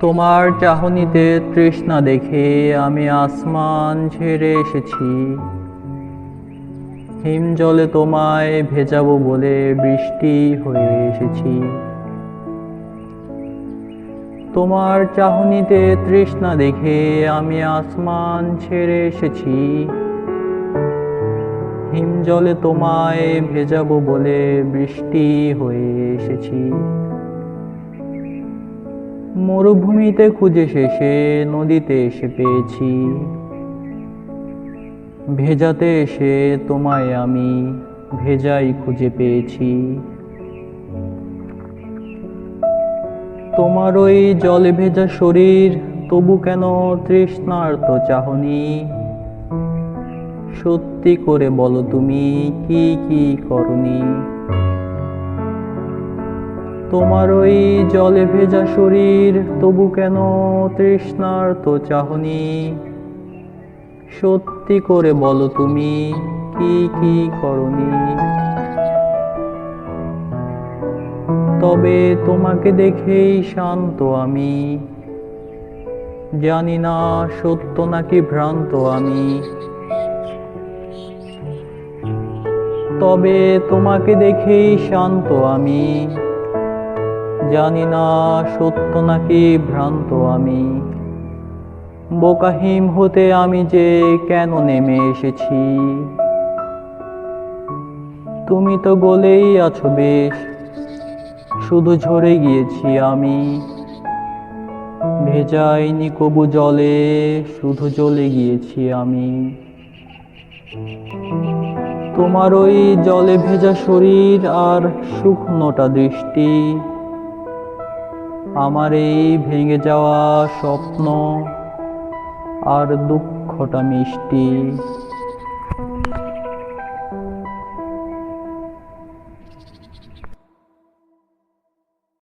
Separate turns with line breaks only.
তোমার চাহনিতে তৃষ্ণা দেখে আমি আসমান ছেড়ে এসেছি। হিম জলে তোমায় ভেজাবো বলে বৃষ্টি হয়ে এসেছি। তোমার চাহনিতে তৃষ্ণা দেখে আমি আসমান ছেড়ে এসেছি। হিম জলে তোমায় ভেজাবো বলে বৃষ্টি হয়ে এসেছি। মরুভূমিতে খুঁজে শেষে নদীতে এসে পেয়েছি। ভেজাতে এসে তোমায় আমি ভেজাই খুঁজে পেয়েছি। তোমার ওই জলে ভেজা শরীর, তবু কেন তৃষ্ণার্ত চাহনি? সত্যি করে বলো তুমি, কি কি করনি? তোমার ওই জলে ভেজা শরীর, তবু কেন তৃষ্ণার্ত চাহনি? সত্যি করে বলো তুমি, কি কি করনি? তবে তোমাকে দেখেই শান্ত আমি। জানি না সত্য নাকি ভ্রান্ত আমি। তবে তোমাকে দেখেই শান্ত আমি। জানি না সত্য নাকি ভ্রান্ত আমি। বোকাহিম হতে আমি যে কেন নেমে এসেছি? তুমি তো গলেই আছো বেশ, শুধু ঝরে গিয়েছি আমি। ভেজাইনি কবু জলে, শুধু জ্বলে গিয়েছি আমি। তোমার ওই জলে ভেজা শরীর আর শুকনোটা দৃষ্টি আমার এই ভেঙে যাওয়া স্বপ্ন আর দুঃখটা মিষ্টি।